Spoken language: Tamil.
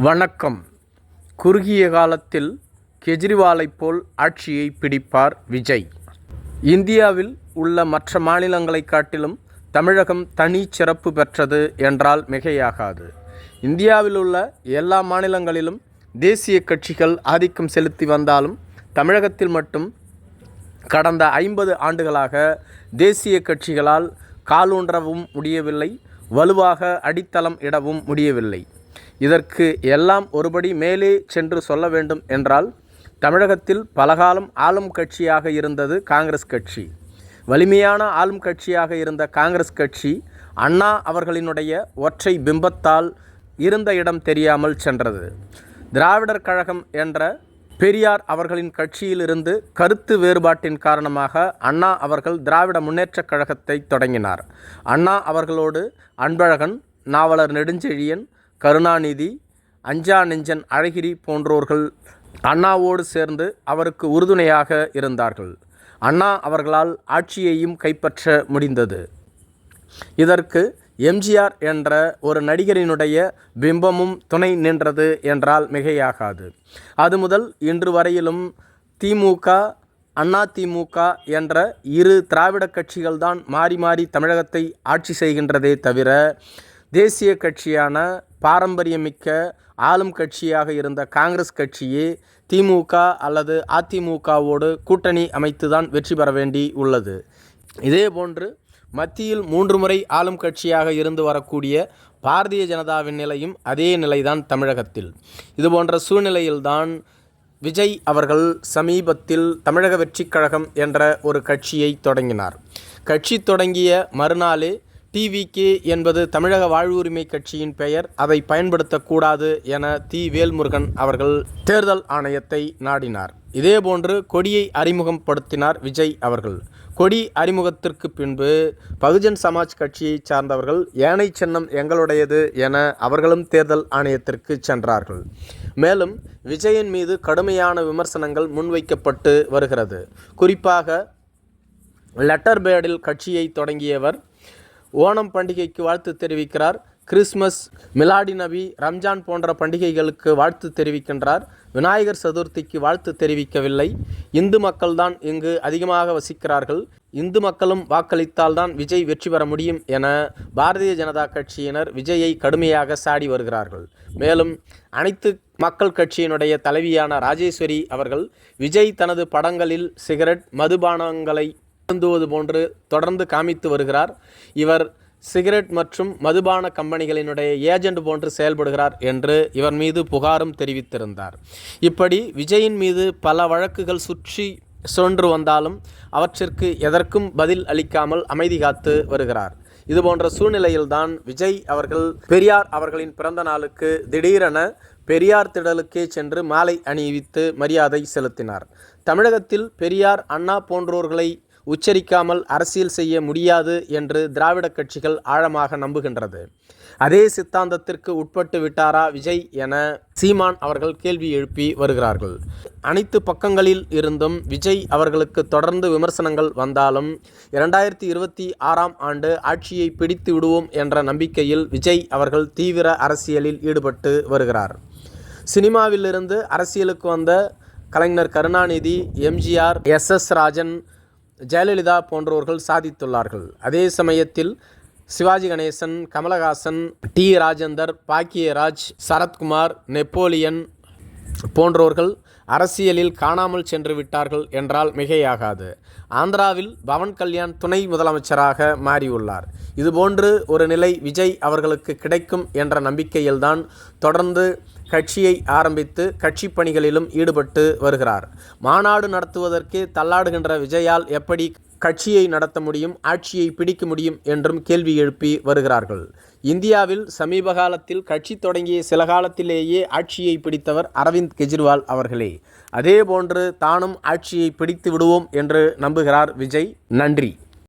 வணக்கம். குறுகிய காலத்தில் கெஜ்ரிவாலைப் போல் ஆட்சியை பிடிப்பார் விஜய். இந்தியாவில் உள்ள மற்ற மாநிலங்களைக் காட்டிலும் தமிழகம் தனி சிறப்பு பெற்றது என்றால் மிகையாகாது. இந்தியாவில் உள்ள எல்லா மாநிலங்களிலும் தேசிய கட்சிகள் ஆதிக்கம் செலுத்தி வந்தாலும் தமிழகத்தில் மட்டும் கடந்த ஐம்பது ஆண்டுகளாக தேசிய கட்சிகளால் காலூன்றவும் முடியவில்லை வலுவாக அடித்தளம் இடவும் முடியவில்லை. இதற்கு எல்லாம் ஒருபடி மேலே சென்று சொல்ல வேண்டும் என்றால் தமிழகத்தில் பலகாலம் ஆளும் கட்சியாக இருந்தது காங்கிரஸ் கட்சி. வலிமையான ஆளும் கட்சியாக இருந்த காங்கிரஸ் கட்சி அண்ணா அவர்களினுடைய ஒற்றை பிம்பத்தால் இருந்த இடம் தெரியாமல் சென்றது. திராவிடர் கழகம் என்ற பெரியார் அவர்களின் கட்சியிலிருந்து கருத்து வேறுபாட்டின் காரணமாக அண்ணா அவர்கள் திராவிட முன்னேற்றக் கழகத்தை தொடங்கினார். அண்ணா அவர்களோடு அன்பழகன் நாவலர் நெடுஞ்செழியன் கருணாநிதி அஞ்சா நெஞ்சன் அழகிரி போன்றோர்கள் அண்ணாவோடு சேர்ந்து அவருக்கு உறுதுணையாக இருந்தார்கள். அண்ணா அவர்களால் ஆட்சியையும் கைப்பற்ற முடிந்தது. இதற்கு எம்ஜிஆர் என்ற ஒரு நடிகரினுடைய பிம்பமும் துணை நின்றது என்றால் மிகையாகாது. அது முதல் இன்று வரையிலும் திமுக அண்ணா திமுக என்ற இரு திராவிட கட்சிகள்தான் மாறி மாறி தமிழகத்தை ஆட்சி செய்கின்றதே தவிர தேசிய கட்சியான பாரம்பரியமிக்க ஆளும் கட்சியாக இருந்த காங்கிரஸ் கட்சியே திமுக அல்லது அதிமுகவோடு கூட்டணி அமைத்துதான் வெற்றி பெற வேண்டி உள்ளது. இதேபோன்று மத்தியில் மூன்று முறை ஆளும் கட்சியாக இருந்து வரக்கூடிய பாரதிய ஜனதாவின் நிலையும் அதே நிலைதான் தமிழகத்தில். இதுபோன்ற சூழ்நிலையில்தான் விஜய் அவர்கள் சமீபத்தில் தமிழக வெற்றிக் கழகம் என்ற ஒரு கட்சியை தொடங்கினார். கட்சி தொடங்கிய மறுநாளே டிவிகே என்பது தமிழக வாழ்வுரிமை கட்சியின் பெயர். அதை பயன்படுத்தக்கூடாது என தி. வேல்முருகன் அவர்கள் தேர்தல் ஆணையத்தை நாடினார். இதேபோன்று கொடியை அறிமுகப்படுத்தினார் விஜய் அவர்கள். கொடி அறிமுகத்திற்கு பின்பு பகுஜன் சமாஜ் கட்சியை சார்ந்தவர்கள் ஏனை சின்னம் எங்களுடையது என அவர்களும் தேர்தல் ஆணையத்திற்கு சென்றார்கள். மேலும் விஜயின் மீது கடுமையான விமர்சனங்கள் முன்வைக்கப்பட்டு வருகிறது. குறிப்பாக லெட்டர் பேடில் கட்சியை தொடங்கியவர் ஓணம் பண்டிகைக்கு வாழ்த்து தெரிவிக்கிறார். கிறிஸ்மஸ் மிலாடி நபி ரம்ஜான் போன்ற பண்டிகைகளுக்கு வாழ்த்து தெரிவிக்கின்றார். விநாயகர் சதுர்த்திக்கு வாழ்த்து தெரிவிக்கவில்லை. இந்து மக்கள்தான் இங்கு அதிகமாக வசிக்கிறார்கள். இந்து மக்களும் வாக்களித்தால்தான் விஜய் வெற்றி பெற முடியும் என பாரதிய ஜனதா கட்சியினர் விஜயை கடுமையாக சாடி வருகிறார்கள். மேலும் அனைத்து மக்கள் கட்சியினுடைய தலைவியான ராஜேஸ்வரி அவர்கள் விஜய் தனது படங்களில் சிகரெட் மதுபானங்களை அருந்துவது போன்று தொடர்ந்து காமித்து வருகிறார். இவர் சிகரெட் மற்றும் மதுபான கம்பெனிகளினுடைய ஏஜெண்ட் போன்று செயல்படுகிறார் என்று இவர் மீது புகாரும் தெரிவித்திருந்தார். இப்படி விஜயின் மீது பல வழக்குகள் சுற்றி சுழன்று வந்தாலும் அவற்றிற்கு எதற்கும் பதில் அளிக்காமல் அமைதி காத்து வருகிறார். இதுபோன்ற சூழ்நிலையில்தான் விஜய் அவர்கள் பெரியார் அவர்களின் பிறந்த நாளுக்கு திடீரென பெரியார் திடலுக்கே சென்று மாலை அணிவித்து மரியாதை செலுத்தினார். தமிழகத்தில் பெரியார் அண்ணா போன்றோர்களை உச்சரிக்காமல் அரசியல் செய்ய முடியாது என்று திராவிட கட்சிகள் ஆழமாக நம்புகின்றது. அதே சித்தாந்தத்திற்கு உட்பட்டு விட்டாரா விஜய் என சீமான் அவர்கள் கேள்வி எழுப்பி வருகிறார்கள். அனைத்து பக்கங்களில் இருந்தும் விஜய் அவர்களுக்கு தொடர்ந்து விமர்சனங்கள் வந்தாலும் இரண்டாயிரத்தி இருபத்தி ஆறாம் ஆண்டு ஆட்சியை பிடித்து விடுவோம் என்ற நம்பிக்கையில் விஜய் அவர்கள் தீவிர அரசியலில் ஈடுபட்டு வருகிறார். சினிமாவிலிருந்து அரசியலுக்கு வந்த Kalaignar Karunanidhi MGR S S Rajan Jayalalithaa போன்றவர்கள் சாதித்துள்ளார்கள். அதே சமயத்தில் சிவாஜி கணேசன் கமலஹாசன் டி. ராஜேந்தர் பாக்கியராஜ் சரத்குமார் நெப்போலியன் போன்றோர்கள் அரசியலில் காணாமல் சென்று விட்டார்கள் என்றால் மிகையாகாது. ஆந்திராவில் பவன் கல்யாண் துணை முதலமைச்சராக மாறியுள்ளார். இதுபோன்று ஒரு நிலை விஜய் அவர்களுக்கு கிடைக்கும் என்ற நம்பிக்கையில்தான் தொடர்ந்து கட்சியை ஆரம்பித்து கட்சி பணிகளிலும் ஈடுபட்டு வருகிறார். மாநாடு நடத்துவதற்கே தள்ளாடுகின்ற விஜயால் எப்படி கட்சியை நடத்த முடியும் ஆட்சியை பிடிக்க முடியும் என்றும் கேள்வி எழுப்பி வருகிறார்கள். இந்தியாவில் சமீப காலத்தில் கட்சி தொடங்கிய சில காலத்திலேயே ஆட்சியை பிடித்தவர் அரவிந்த் கெஜ்ரிவால் அவர்களே. அதேபோன்று தானும் ஆட்சியை பிடித்து விடுவோம் என்று நம்புகிறார் விஜய். நன்றி.